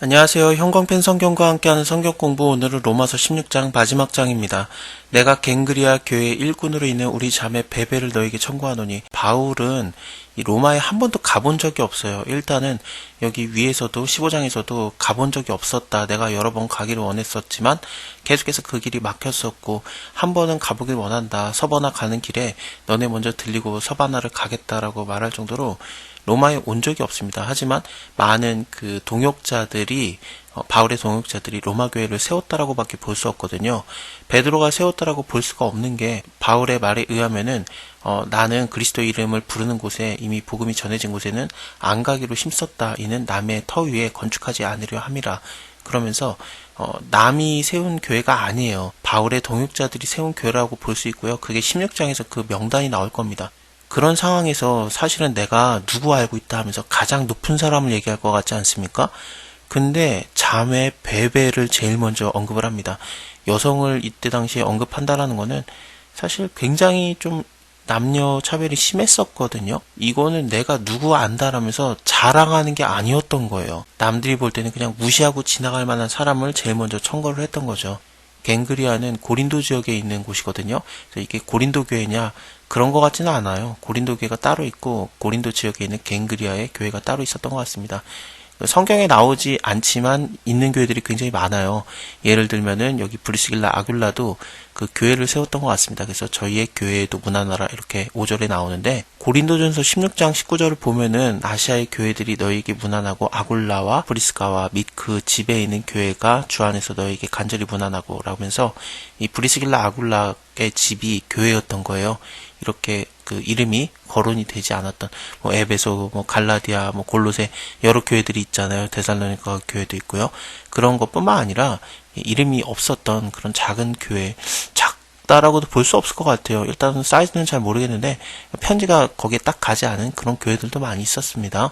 안녕하세요. 형광펜 성경과 함께하는 성경 공부 오늘은 로마서 16장 마지막 장입니다. 내가 갱그리아 교회 일꾼으로 있는 우리 자매 베베를 너에게 청구하노니 바울은 이 로마에 한 번도 가본 적이 없어요. 일단은 여기 위에서도 15장에서도 가본 적이 없었다. 내가 여러 번 가기를 원했었지만 계속해서 그 길이 막혔었고 한 번은 가보길 원한다. 서바나 가는 길에 너네 먼저 들리고 서바나를 가겠다라고 말할 정도로 로마에 온 적이 없습니다. 하지만 많은 그 동역자들이 어, 바울의 동역자들이 로마 교회를 세웠다라고밖에 볼 수 없거든요. 베드로가 세웠다라고 볼 수가 없는 게 바울의 말에 의하면은 어, 나는 그리스도 이름을 부르는 곳에 이미 복음이 전해진 곳에는 안 가기로 힘썼다. 이는 남의 터 위에 건축하지 않으려 함이라. 그러면서 어, 남이 세운 교회가 아니에요. 바울의 동역자들이 세운 교회라고 볼 수 있고요. 그게 16장에서 그 명단이 나올 겁니다. 그런 상황에서 사실은 내가 누구 알고 있다 하면서 가장 높은 사람을 얘기할 것 같지 않습니까? 근데 자매 베베를 제일 먼저 언급을 합니다. 여성을 이때 당시에 언급한다라는 거는 사실 굉장히 좀 남녀 차별이 심했었거든요. 이거는 내가 누구 안다라면서 자랑하는 게 아니었던 거예요. 남들이 볼 때는 그냥 무시하고 지나갈 만한 사람을 제일 먼저 청거를 했던 거죠. 갱그리아는 고린도 지역에 있는 곳이거든요. 그래서 이게 고린도 교회냐 그런 것 같지는 않아요. 고린도 교회가 따로 있고 고린도 지역에 있는 갱그리아의 교회가 따로 있었던 것 같습니다. 성경에 나오지 않지만 있는 교회들이 굉장히 많아요. 예를 들면은 여기 브리스길라 아굴라도 그 교회를 세웠던 것 같습니다. 그래서 저희의 교회에도 문화나라 이렇게 5절에 나오는데 고린도전서 16장 19절을 보면은 아시아의 교회들이 너희에게 문안하고 아굴라와 브리스가와 및 그 집에 있는 교회가 주 안에서 너희에게 간절히 문안하고 라면서 이 브리스길라 아굴라의 집이 교회였던 거예요. 이렇게 그 이름이 거론이 되지 않았던 뭐 에베소, 뭐 갈라디아, 뭐 골로새 여러 교회들이 있잖아요. 데살로니가 교회도 있고요. 그런 것뿐만 아니라 이름이 없었던 그런 작은 교회 작다라고도 볼 수 없을 것 같아요. 일단은 사이즈는 잘 모르겠는데 편지가 거기에 딱 가지 않은 그런 교회들도 많이 있었습니다.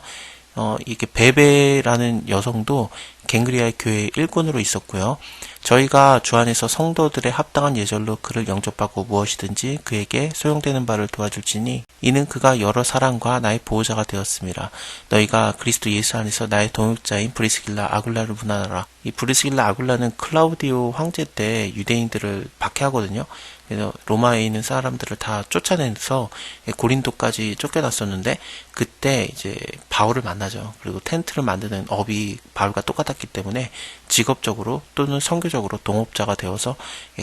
어, 이게 베베라는 여성도 갱그리아의 교회 일꾼으로 있었고요. 저희가 주 안에서 성도들의 합당한 예절로 그를 영접하고 무엇이든지 그에게 소용되는 바를 도와줄지니 이는 그가 여러 사람과 나의 보호자가 되었습니다. 너희가 그리스도 예수 안에서 나의 동역자인 브리스길라 아굴라를 문안하라. 이 브리스길라 아굴라는 클라우디오 황제 때 유대인들을 박해하거든요. 그래서 로마에 있는 사람들을 다 쫓아내서 고린도까지 쫓겨났었는데 그때 이제 바울을 만나죠. 그리고 텐트를 만드는 업이 바울과 똑같 았기 때문에 직업적으로 또는 성교적으로 동업자가 되어서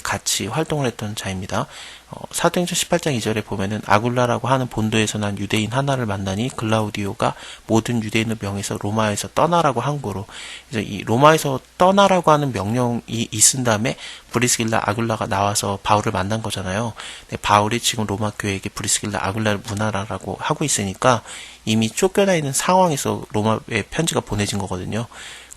같이 활동을 했던 자입니다. 어, 사도행전 18장 2절에 보면은 아굴라라고 하는 본도에서 난 유대인 하나를 만나니 글라우디오가 모든 유대인을 명해서 로마에서 떠나라고 한 거로 그래서 이 로마에서 떠나라고 하는 명령이 있은 다음에 브리스길라 아굴라가 나와서 바울을 만난 거잖아요. 네, 바울이 지금 로마 교회에게 브리스길라 아굴라를 문하라라고 하고 있으니까 이미 쫓겨나 있는 상황에서 로마에 편지가 보내진 거거든요.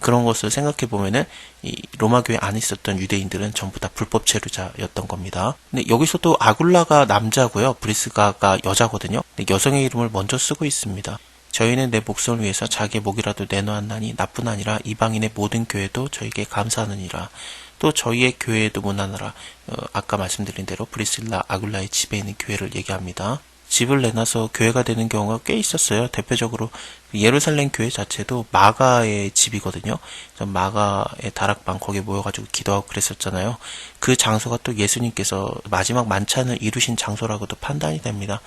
그런 것을 생각해 보면은 이 로마 교회 안에 있었던 유대인들은 전부 다 불법 체류자였던 겁니다. 근데 여기서도 아굴라가 남자고요, 브리스가가 여자거든요. 근데 여성의 이름을 먼저 쓰고 있습니다. 저희는 내 목숨을 위해서 자기의 목이라도 내놓았나니 나뿐 아니라 이방인의 모든 교회도 저에게 감사하느니라. 또 저희의 교회에도 문하느라 어, 아까 말씀드린 대로 브리슬라 아굴라의 집에 있는 교회를 얘기합니다. 집을 내놔서 교회가 되는 경우가 꽤 있었어요. 대표적으로 예루살렘 교회 자체도 마가의 집이거든요. 마가의 다락방 거기에 모여가지고 기도하고 그랬었잖아요. 그 장소가 또 예수님께서 마지막 만찬을 이루신 장소라고도 판단이 됩니다.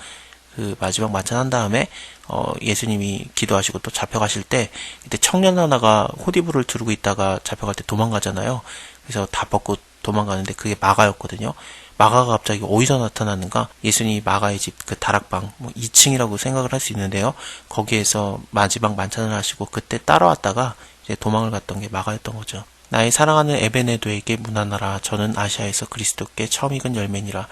그 마지막 만찬한 다음에 어 예수님이 기도하시고 또 잡혀가실 때 그때 청년 하나가 호디부를 두르고 있다가 잡혀갈 때 도망가잖아요. 그래서 다 벗고 도망가는데 그게 마가였거든요. 마가가 갑자기 어디서 나타나는가? 예수님이 마가의 집 그 다락방 뭐 2층이라고 생각을 할 수 있는데요. 거기에서 마지막 만찬을 하시고 그때 따라왔다가 이제 도망을 갔던 게 마가였던 거죠. 나의 사랑하는 에베네도에게 문안하라. 저는 아시아에서 그리스도께 처음 익은 열매니라.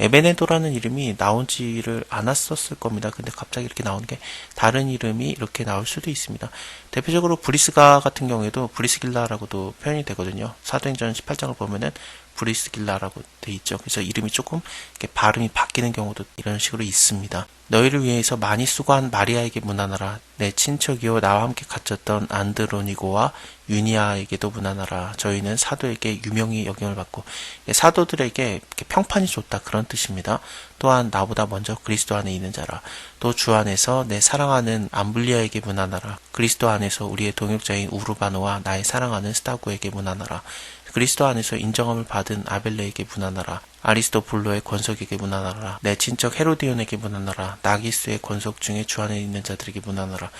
에베네도라는 이름이 나온 지를 않았었을 겁니다. 근데 갑자기 이렇게 나온 게 다른 이름이 이렇게 나올 수도 있습니다. 대표적으로 브리스가 같은 경우에도 브리스길라라고도 표현이 되거든요. 사도행전 18장을 보면은 브리스길라라고 돼 있죠. 그래서 이름이 조금 이렇게 발음이 바뀌는 경우도 이런 식으로 있습니다. 너희를 위해서 많이 수고한 마리아에게 문안하라. 내 친척이요 나와 함께 갇혔던 안드로니고와 유니아에게도 문안하라. 저희는 사도에게 유명히 여김을 받고 사도들에게 평판이 좋다 그런 뜻입니다. 또한 나보다 먼저 그리스도 안에 있는 자라. 또 주 안에서 내 사랑하는 암블리아에게 문안하라. 그리스도 안에서 우리의 동역자인 우르바노와 나의 사랑하는 스타구에게 문안하라. 그리스도 안에서 인정함을 받은 아벨레에게 문안하라. 아리스토블로의 권속에게 문안하라. 내 친척 헤로디온에게 문안하라. 나기스의 권속 중에 주 안에 있는 자들에게 문안하라.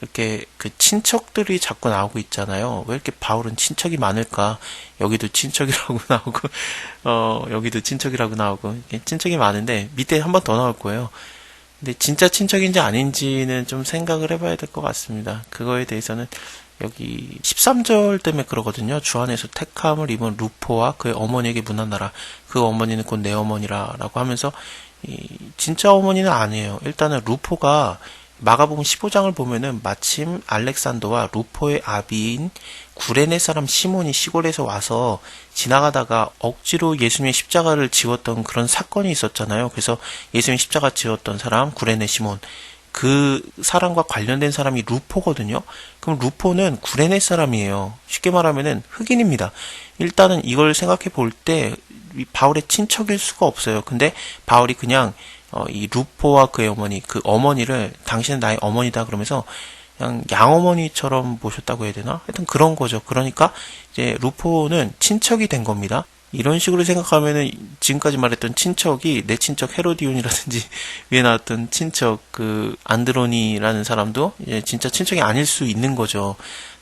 이렇게 그 친척들이 자꾸 나오고 있잖아요. 왜 이렇게 바울은 친척이 많을까? 여기도 친척이라고 나오고, 어, 여기도 친척이라고 나오고, 친척이 많은데 밑에 한 번 더 나올 거예요. 근데 진짜 친척인지 아닌지는 좀 생각을 해봐야 될 것 같습니다. 그거에 대해서는 여기 13절 때문에 그러거든요. 주 안에서 택함을 입은 루포와 그의 어머니에게 문안하라. 그 어머니는 곧 내 어머니라 라고 하면서 이 진짜 어머니는 아니에요. 일단은 루포가 마가복음 15장을 보면은 마침 알렉산더와 루포의 아비인 구레네 사람 시몬이 시골에서 와서 지나가다가 억지로 예수님의 십자가를 지웠던 그런 사건이 있었잖아요. 그래서 예수님의 십자가 지웠던 사람 구레네 시몬 그 사람과 관련된 사람이 루포거든요. 그럼 루포는 구레네 사람이에요. 쉽게 말하면은 흑인입니다. 일단은 이걸 생각해 볼 때 바울의 친척일 수가 없어요. 근데 바울이 그냥 어, 이 루포와 그의 어머니, 그 어머니를 당신은 나의 어머니다 그러면서 그냥 양어머니처럼 모셨다고 해야 되나? 하여튼 그런 거죠. 그러니까 이제 루포는 친척이 된 겁니다. 이런 식으로 생각하면은 지금까지 말했던 친척이 내 친척 헤로디온이라든지 위에 나왔던 친척 그 안드로니라는 사람도 진짜 친척이 아닐 수 있는 거죠.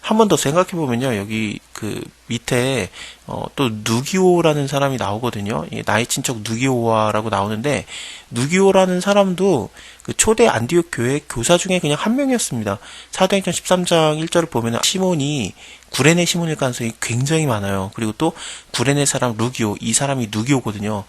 한 번 더 생각해 보면요. 여기 그 밑에 어, 또 누기오라는 사람이 나오거든요. 예, 나의 친척 누기오와라고 나오는데 누기오라는 사람도 그 초대 안디옥 교회 교사 중에 그냥 한 명이었습니다. 사도행전 13장 1절을 보면 시몬이 구레네 시몬일 가능성이 굉장히 많아요. 그리고 또 구레네 사람 루기오 이 사람이 누기오거든요.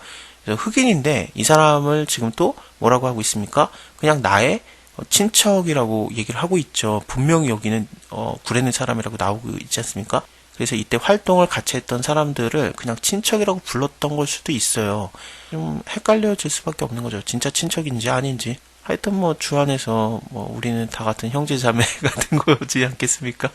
흑인인데 이 사람을 지금 또 뭐라고 하고 있습니까? 그냥 나의 어, 친척이라고 얘기를 하고 있죠. 분명히 여기는 어, 구레네 사람이라고 나오고 있지 않습니까? 그래서 이때 활동을 같이 했던 사람들을 그냥 친척이라고 불렀던 걸 수도 있어요. 좀 헷갈려질 수밖에 없는 거죠. 진짜 친척인지 아닌지. 하여튼 뭐 주 안에서 뭐 우리는 다 같은 형제 자매 같은 거지 않겠습니까?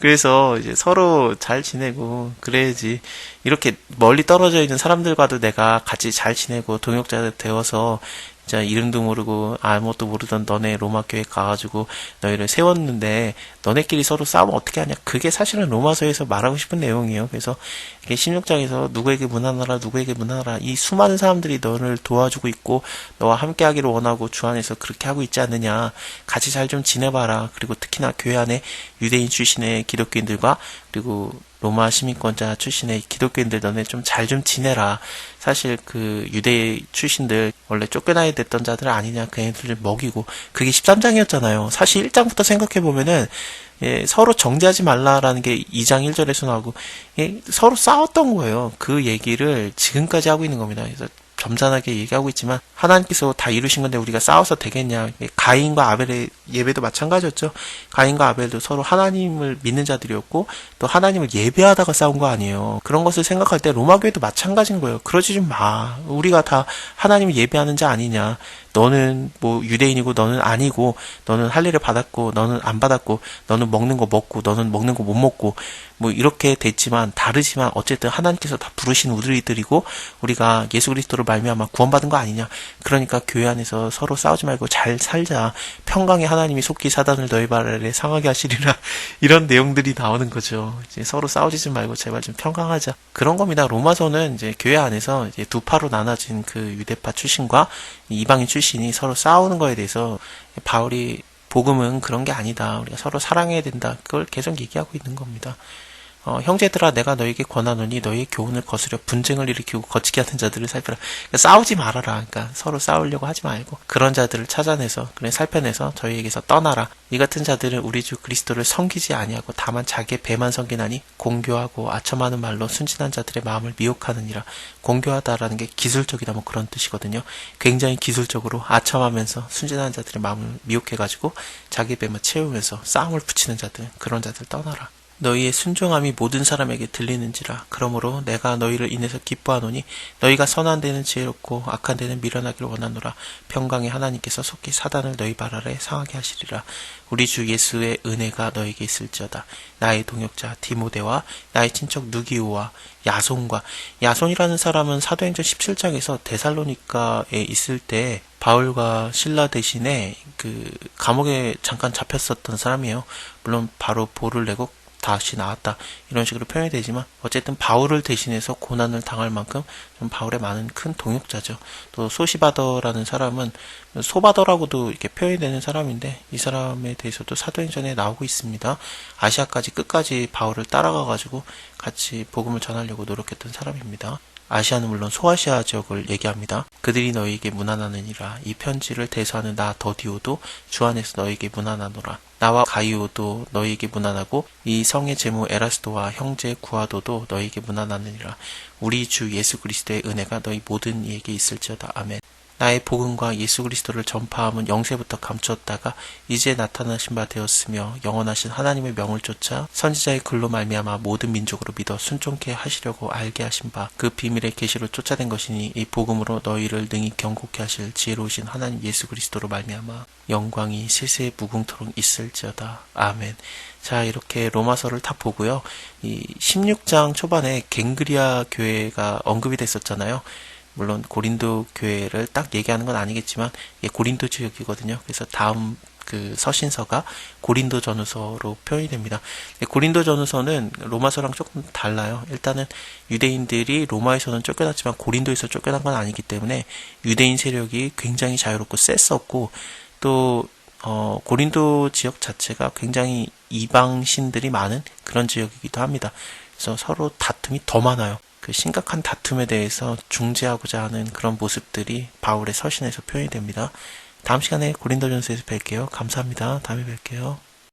그래서 이제 서로 잘 지내고 그래야지 이렇게 멀리 떨어져 있는 사람들과도 내가 같이 잘 지내고 동역자 되어서 진짜 이름도 모르고 아무것도 모르던 너네 로마 교회 가가지고 너희를 세웠는데 너네끼리 서로 싸우면 어떻게 하냐? 그게 사실은 로마서에서 말하고 싶은 내용이에요. 그래서 이게 16장에서 누구에게 문안하라 누구에게 문안하라 이 수많은 사람들이 너를 도와주고 있고 너와 함께 하기를 원하고 주 안에서 그렇게 하고 있지 않느냐? 같이 잘 좀 지내봐라. 그리고 특히나 교회 안에 유대인 출신의 기독교인들과 그리고 로마 시민권자 출신의 기독교인들 너네 좀잘좀 지내라. 사실 그 유대 출신들 원래 쫓겨나야 됐던 자들 아니냐 그 애들을 먹이고 그게 13장이었잖아요. 사실 1장부터 생각해 보면은 예, 서로 정죄하지 말라라는 게 2장 1절에서 나오고 예, 서로 싸웠던 거예요. 그 얘기를 지금까지 하고 있는 겁니다. 그래서 점잖하게 얘기하고 있지만 하나님께서 다 이루신 건데 우리가 싸워서 되겠냐? 가인과 아벨의 예배도 마찬가지였죠. 가인과 아벨도 서로 하나님을 믿는 자들이었고 또 하나님을 예배하다가 싸운 거 아니에요. 그런 것을 생각할 때 로마 교회도 마찬가지인 거예요. 그러지 좀 마. 우리가 다 하나님을 예배하는 자 아니냐? 너는 뭐 유대인이고 너는 아니고 너는 할례를 받았고 너는 안 받았고 너는 먹는 거 먹고 너는 먹는 거 못 먹고 뭐 이렇게 됐지만 다르지만 어쨌든 하나님께서 다 부르신 우리들이고 우리가 예수 그리스도를 말미암아 구원받은 거 아니냐 그러니까 교회 안에서 서로 싸우지 말고 잘 살자 평강의 하나님이 속히 사단을 너희 발 아래 상하게 하시리라 이런 내용들이 나오는 거죠 이제 서로 싸우지 말고 제발 좀 평강하자 그런 겁니다 로마서는 이제 교회 안에서 이제 두 파로 나눠진 그 유대파 출신과 이방인 출신이 서로 싸우는 거에 대해서 바울이 복음은 그런 게 아니다. 우리가 서로 사랑해야 된다. 그걸 계속 얘기하고 있는 겁니다. 어, 형제들아 내가 너에게 권하노니 너희의 교훈을 거스려 분쟁을 일으키고 거치게 하는 자들을 살펴라. 그러니까 싸우지 말아라. 그러니까 서로 싸우려고 하지 말고 그런 자들을 찾아내서 그래 살펴내서 저희에게서 떠나라. 이 같은 자들은 우리 주 그리스도를 섬기지 아니하고 다만 자기의 배만 섬기나니 공교하고 아첨하는 말로 순진한 자들의 마음을 미혹하느니라. 공교하다라는 게 기술적이다 뭐 그런 뜻이거든요. 굉장히 기술적으로 아첨하면서 순진한 자들의 마음을 미혹해가지고 자기 배만 채우면서 싸움을 붙이는 자들 그런 자들 떠나라. 너희의 순종함이 모든 사람에게 들리는지라. 그러므로 내가 너희를 인해서 기뻐하노니 너희가 선한 데는 지혜롭고 악한 데는 미련하기를 원하노라. 평강의 하나님께서 속히 사단을 너희 발 아래 상하게 하시리라. 우리 주 예수의 은혜가 너에게 있을지어다. 나의 동역자 디모데와 나의 친척 누기오와 야손과 야손이라는 사람은 사도행전 17장에서 데살로니카에 있을 때 바울과 신라 대신에 그 감옥에 잠깐 잡혔었던 사람이에요. 물론 바로 보를 내고 다시 나왔다 이런 식으로 표현이 되지만 어쨌든 바울을 대신해서 고난을 당할 만큼 좀 바울의 많은 큰 동역자죠. 또 소시바더라는 사람은 소바더라고도 이렇게 표현이 되는 사람인데 이 사람에 대해서도 사도행전에 나오고 있습니다. 아시아까지 끝까지 바울을 따라가 가지고 같이 복음을 전하려고 노력했던 사람입니다. 아시아는 물론 소아시아 지역을 얘기합니다. 그들이 너희에게 무난하느니라. 이 편지를 대소하는 나 더디오도 주 안에서 너희에게 무난하노라. 나와 가이오도 너희에게 무난하고 이 성의 제무 에라스도와 형제 구아도도 너희에게 무난하느니라. 우리 주 예수 그리스도의 은혜가 너희 모든 이에게 있을지어다. 아멘. 나의 복음과 예수 그리스도를 전파함은 영세부터 감추었다가 이제 나타나신 바 되었으며 영원하신 하나님의 명을 쫓아 선지자의 글로 말미암아 모든 민족으로 믿어 순종케 하시려고 알게 하신 바 그 비밀의 계시로 쫓아낸 것이니 이 복음으로 너희를 능히 경고케 하실 지혜로우신 하나님 예수 그리스도로 말미암아 영광이 세세 무궁토록 있을지어다 아멘. 자 이렇게 로마서를 다 보고요. 이 16장 초반에 갱그리아 교회가 언급이 됐었잖아요. 물론 고린도 교회를 딱 얘기하는 건 아니겠지만 이게 고린도 지역이거든요. 그래서 다음 그 서신서가 고린도 전후서로 표현이 됩니다. 고린도 전후서는 로마서랑 조금 달라요. 일단은 유대인들이 로마에서는 쫓겨났지만 고린도에서 쫓겨난 건 아니기 때문에 유대인 세력이 굉장히 자유롭고 셌었고 또 어, 고린도 지역 자체가 굉장히 이방신들이 많은 그런 지역이기도 합니다. 그래서 서로 다툼이 더 많아요. 그 심각한 다툼에 대해서 중재하고자 하는 그런 모습들이 바울의 서신에서 표현이 됩니다. 다음 시간에 고린도전서에서 뵐게요. 감사합니다. 다음에 뵐게요.